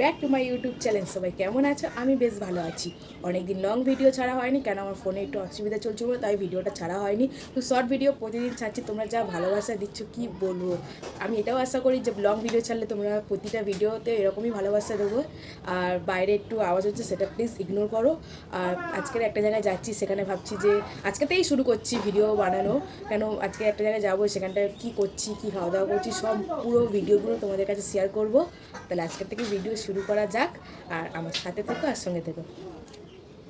Back to my YouTube channel. সবাই কেমন আছো? আমি বেশ ভালো আছি। অনেকদিন লং ভিডিও ছাড়া হয়নি, কেন আমার ফোনে একটু অসুবিধা চলছে বলে, তাই ভিডিওটা ছাড়া হয়নি। তো শর্ট ভিডিও প্রতিদিন ছাড়ছি, তোমরা যা ভালোবাসা দিচ্ছ, কি বলব? আমি এটাও আশা করি যে লং ভিডিও ছাড়লে তোমরা প্রতিটা ভিডিওতে এরকমই ভালোবাসা দেবো। আর বাইরে একটু আওয়াজ হচ্ছে, সেটা প্লিজ ইগনোর করো। আর আজকের একটা জায়গায় যাচ্ছি, সেখানে ভাবছি যে আজকেতেই শুরু করছি ভিডিও বানানো। কেন আজকে একটা জায়গায় যাব সেখানটায় কী করছি, কী খাওয়া দাওয়া করছি, সব পুরো ভিডিওগুলো তোমাদের কাছে শেয়ার করব। তাহলে আজকের থেকে ভিডিও শুরু করা যাক আর আমার সাথে থেকো আর সঙ্গে থেকো।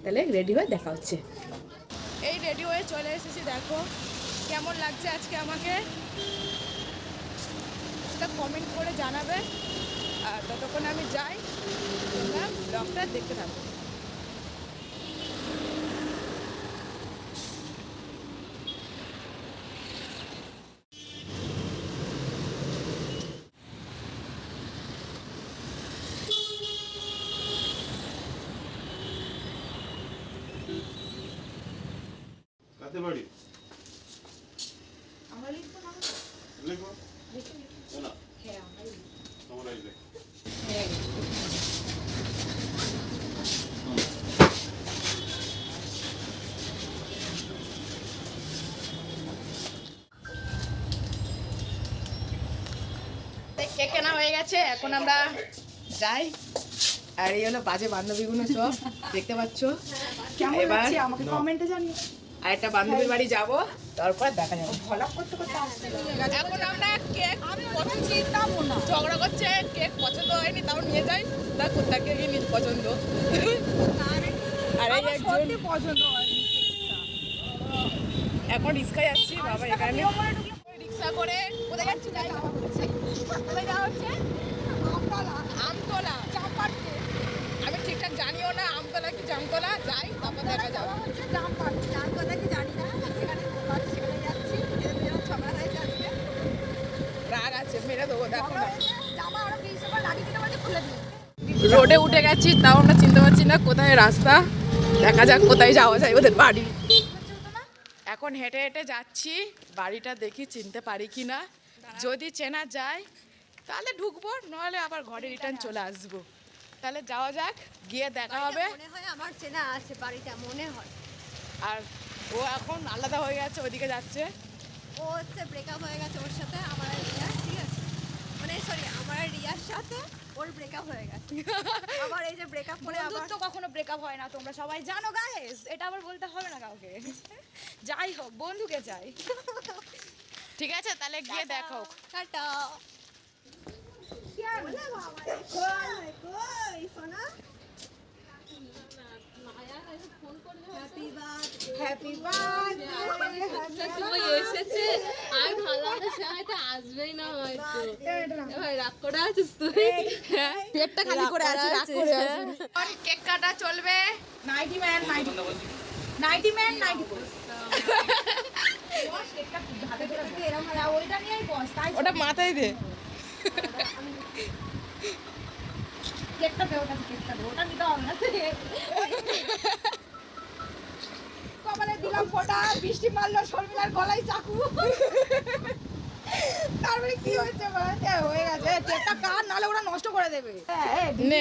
তাহলে রেডি হয়ে দেখা হচ্ছে। এই রেডি হয়ে চলে এসেছি, দেখো। কেমন লাগছে আজকে আমাকে? সেটা কমেন্ট করে জানাবে। আর ততক্ষণ আমি যাই। ব্লগটা দেখতে থাকো কাতে বাড়ি লিখো। না। তোমার এই দেখ কেক কেনা হয়ে গেছে? এখন আমরা যাই। আর এই হলো বাজে বান্ধবীগুলো সব। দেখতে পাচ্ছ? কেমন এবার লাগছে আমাকে কমেন্টে জানিয়ে আর একটা বান্ধবীর বাড়ি যাব তারপর দেখা যাবে। করতে করতে এখন আমরা কেক আমি পছন্দ ঝগড়া করছে কেক পছন্দ হয়নি তাও নিয়ে যাই। তার কেক নিজ পছন্দ। আর একজন পছন্দ হয়নি এখন রিক্সায় যাচ্ছি বাবা এখানে রিক্সা করে কোথায় যাচ্ছি যাই। কোথায় যাওয়া হচ্ছে? আমতলা। আমতলা। আমি ঠিকঠাক জানিও না আমতলা কি জামতলা? যাই তারপর দেখা যাবে হচ্ছে জামপাট জান কথা কি জানি না সেখানে আছে সেখানে যাচ্ছি এদের ঝগড়া হয়েছে আজকে আছে মেরে দেবো দেখো রোডে উঠে গেছি তাও আমরা চিনতে পারছি না কোথায় রাস্তা। দেখা যাক কোথায় যাওয়া যায় ওদের বাড়ি। এখন হেঁটে হেঁটে যাচ্ছি বাড়িটা দেখি চিনতে পারি কি না। যদি চেনা যায় তাহলে ঢুকবো নাহলে আবার ঘরে রিটার্ন চলে আসব। তাহলে যাওয়া যাক গিয়ে দেখা হবে। মনে হয় আমার চেনা আছে বাড়িটা মনে হয়। আর ও এখন আলাদা হয়ে গেছে ওদিকে যাচ্ছে। ও হচ্ছে ব্রেকআপ হয়ে গেছে ওর সাথে আমার আর রিয়া ঠিক আছে? মানে সরি আমার আর রিয়ার সাথে ওর ব্রেকআপ হয়ে গেছে। আবার এই যে ব্রেকআপ করে আবার বন্ধুত্ব কখনো ব্রেকআপ হয় না তোমরা সবাই জানো গাইস এটা আবার বলতে হবে না কাউকে। যাই হোক বন্ধুকে চাই ঠিক আছে তাহলে গিয়ে দেখো। টাটা। সোনা বার্থডে তুই এসেছে। সে হয়তো আসবেই না হয়তো। ভাই রাগ করে আছিস তুই? পেটটা খালি করে আছে রাগ করে কেক কাটা চলবে। Nighty man nighty nighty man nighty ওইটা নিয়েই বস তাই ওটা মাথায় দে। কেকটা দে ওটা কেকটা দে। ওটা নিতে হবে না। কপালে দিলাম ফোটা বৃষ্টি মারলো শর্মিলার গলায় চাকু। তারপরে কি বলতে? হয়ে গেছে। কেকটা কার? নালে ওরা নষ্ট করে দেবে। নে।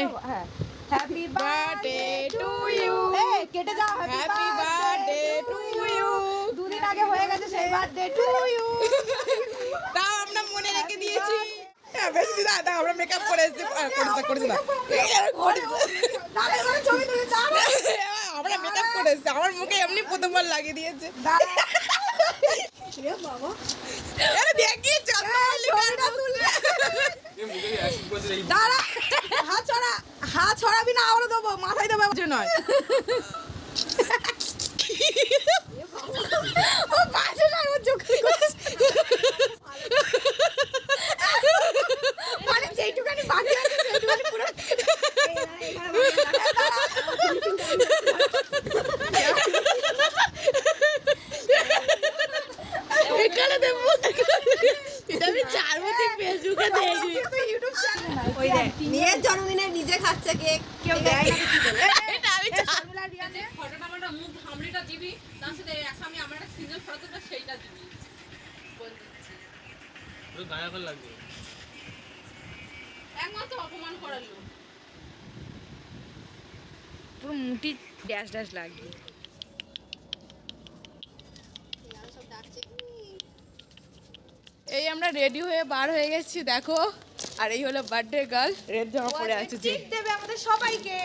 হ্যাপি বার্থডে টু ইউ কেটে যাও হ্যাপি বার্থডে টু ইউ দুদিন আগে হয়ে গেছে সেই বার্থডে টু ইউ তাও আমরা মনে রেখে দিয়েছি। হ্যাঁ, বেশি দিন আমরা মেকআপ করে এসেছি। করিস না ছবি তুলে আমরা মেকআপ করে এসেছি আমার মুখে এমনি প্রথমবার লাগিয়ে দিয়েছে। আরে দেখি চন্দ্রমল্লিকা দাঁড়া হাত ছড়া হাত ছড়াবি না আবার দেবো মাথায় দেবো যে নয় ও পাশে না ওর চোখে মানে যেইটুখানি বাকি আছে সেইটুখানি পুরো এখানে দেবো এটা আমি চার বছর ফেসবুকে দেখি ওই দেখ নিজের জন্মদিনে কেক কেউ দেয় না। এটা আমি চার ফটোটা আমার মুখ হামড়িটা দিবি তার সাথে এখন আমি আমার একটা সিঙ্গেল ফটো তো সেইটা দিবি। বলে দিচ্ছি গায়াকার লাগবে। একমাত্র অপমান করার লোক। পুরো মুটি ড্যাশ ড্যাশ লাগবে এই আমরা রেডি হয়ে বার হয়ে গেছি দেখো। আর এই হলো বার্থডে গার্ল রেড জামা পরে আছে দেবে আমাদের সবাইকে।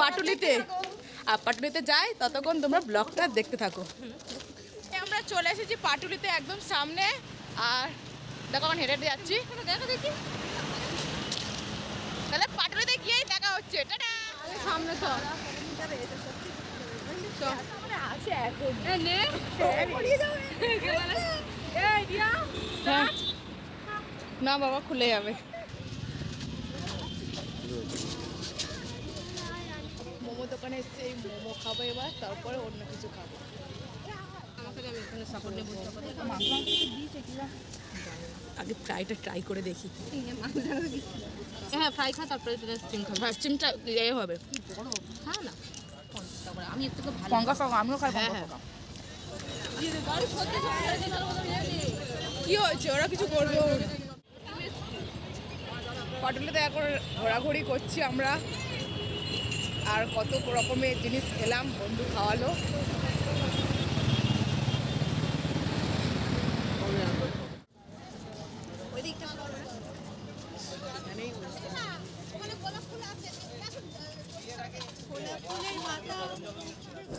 পাটুলিতে। আর পাটুলিতে যাই ততক্ষণ তোমরা ব্লগটা দেখতে থাকো। আমরা চলে এসেছি পাটুলিতে একদম সামনে। আর দেখো এখন হেঁটে হেঁটে যাচ্ছি। দেখো দেখি? তাহলে পাটুলিতে গিয়েই দেখা হচ্ছে। টাটা! সামনে তো। হ্যাঁ। না বাবা খুলে যাবে। মোমো সেই মোমো খাব এবার তারপরে অন্য কিছু খাব। আগে ফ্রাইটা ট্রাই করে দেখি। হ্যাঁ ফ্রাই খা তারপরে স্টিম খাব ভাত চিমটা এ হবে। খা না। আমি একটু পঙ্কা আমিও খাই হ্যাঁ, হ্যাঁ। কি হয়েছে? ওরা কিছু করবে? পটলেতে এখন ঘোরাঘুরি করছি আমরা। আর কত রকমের জিনিস খেলাম বন্ধু খাওয়ালো।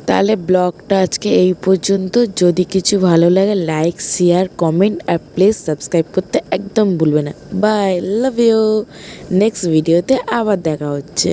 তাহলে ব্লগটা আজকে এই পর্যন্ত। যদি কিছু ভালো লাগে লাইক শেয়ার কমেন্ট আর প্লিজ সাবস্ক্রাইব করতে একদম ভুলবে না। বাই লাভ ইউ নেক্সট ভিডিওতে আবার দেখা হচ্ছে।